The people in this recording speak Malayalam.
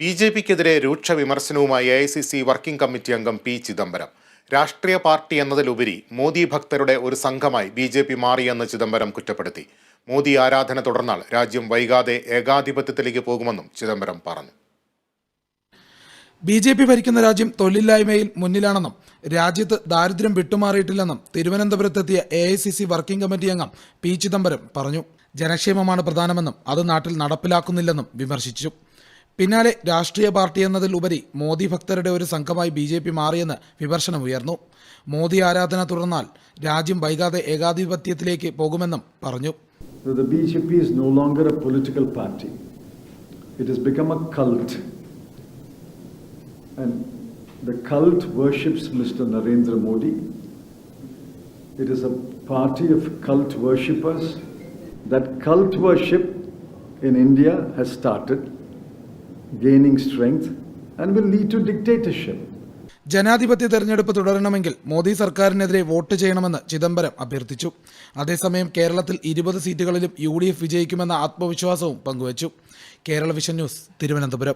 ബി ജെ പിക്കെതിരെ രൂക്ഷ വിമർശനവുമായി A I C C working committee അംഗം പി ചിദംബരം. രാഷ്ട്രീയ പാർട്ടി എന്നതിലുപരി മോദി ഭക്തരുടെ ഒരു സംഘമായി ബി ജെ പി മാറിയെന്ന് ചിദംബരം കുറ്റപ്പെടുത്തി. മോദി ആരാധന തുടർന്നാൽ രാജ്യം വൈകാതെ ഏകാധിപത്യത്തിലേക്ക് പോകുമെന്നും ചിദംബരം പറഞ്ഞു. ബി ജെ പി ഭരിക്കുന്ന രാജ്യം തൊഴിലില്ലായ്മയിൽ മുന്നിലാണെന്നും രാജ്യത്ത് ദാരിദ്ര്യം വിട്ടുമാറിയിട്ടില്ലെന്നും തിരുവനന്തപുരത്തെത്തിയ A I C C working committee അംഗം പി ചിദംബരം പറഞ്ഞു. ജനക്ഷേമമാണ് പ്രധാനമെന്നും അത് നാട്ടിൽ നടപ്പിലാക്കുന്നില്ലെന്നും വിമർശിച്ചു. പിന്നാലെ രാഷ്ട്രീയ പാർട്ടി എന്നതിൽ ഉപരി മോദി ഭക്തരുടെ ഒരു സംഘമായി ബി ജെ പി മാറിയെന്ന് വിമർശനമുയർന്നു മോദി ആരാധന തുടർന്നാൽ രാജ്യം വൈകാതെ ഏകാധിപത്യത്തിലേക്ക് പോകുമെന്നും പറഞ്ഞു the BJP is no longer a political party. It has become a cult. And the cult worships Mr. Narendra Modi. It is a party of cult worshippers. That cult worship in India has started gaining strength and will lead to dictatorship. ജനാധിപത്യ തെരഞ്ഞെടുപ്പ് തുടരണമെങ്കിൽ മോദി സർക്കാരിനെതിരെ വോട്ട് ചെയ്യണമെന്ന് ചിദംബരം അഭ്യർത്ഥിച്ചു. അതേസമയം കേരളത്തിൽ ഇരുപത് സീറ്റുകളിലും യു ഡി എഫ് വിജയിക്കുമെന്ന ആത്മവിശ്വാസവും പങ്കുവച്ചു. Kerala vision news Thiruvananthapuram.